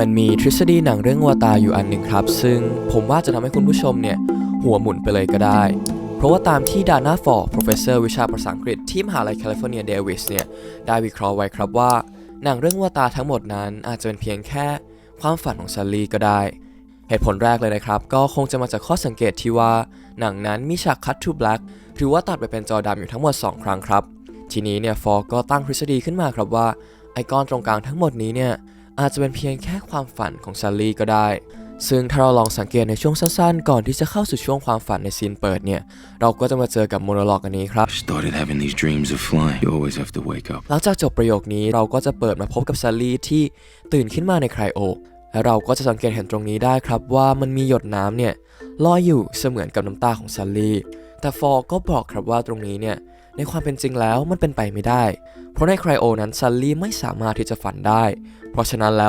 มันมีทฤษฎีหนังเรื่องวตารอยู่อันหนึ่งครับ ซึ่งผมว่าจะทำให้คุณผู้ชมเนี่ย หัวหมุนไปเลยก็ได้ เพราะว่าตามที่ดาน่าฟอร์ professor วิชาภาษาอังกฤษที่มหาลัยแคลิฟอร์เนียเดวิสเนี่ย ได้วิเคราะห์ไว้ครับว่า หนังเรื่องวตารทั้งหมดนั้นอาจจะเป็นเพียงแค่ความฝันของซัลลี่ก็ได้ เหตุผลแรกเลยนะครับ ก็คงจะมาจากข้อสังเกตที่ว่า หนังนั้นมีฉาก cut to black หรือว่าตัดไปเป็นจอดำอยู่ทั้งหมด 2 ครั้งครับ ทีนี้เนี่ยฟอร์ก็ตั้งทฤษฎีขึ้นมาครับว่าไอคอนตรงกลางทั้งหมดนี้เนี่ย อาจจะเป็นเพียงแค่ความฝันของซัลลี่ก็ได้ ซึ่งถ้าเราลองสังเกตในช่วงสั้นๆ ก่อนที่จะเข้าสู่ช่วงความฝันในซีนเปิดเนี่ย เราก็จะมาเจอกับโมโนโลกอันนี้ครับ Started having these dreams of flying. You always have to wake up. หลังจากจบประโยคนี้เราก็จะเปิดมาพบกับซัลลี่ที่ตื่นขึ้นมาในไครโอและเราก็จะสังเกตเห็นตรงนี้ได้ครับว่ามันมีหยดน้ำเนี่ยลอยอยู่เสมือนกับน้ำตาของซัลลี่แต่ฟอร์ก็บอกครับว่าตรงนี้เนี่ย ในความเป็นจริงแล้วมันเป็นไปไม่ได้ เพราะในไครโอนั้นซัลลี่ไม่สามารถที่จะฝันได้ เพราะฉะนั้นแล้ว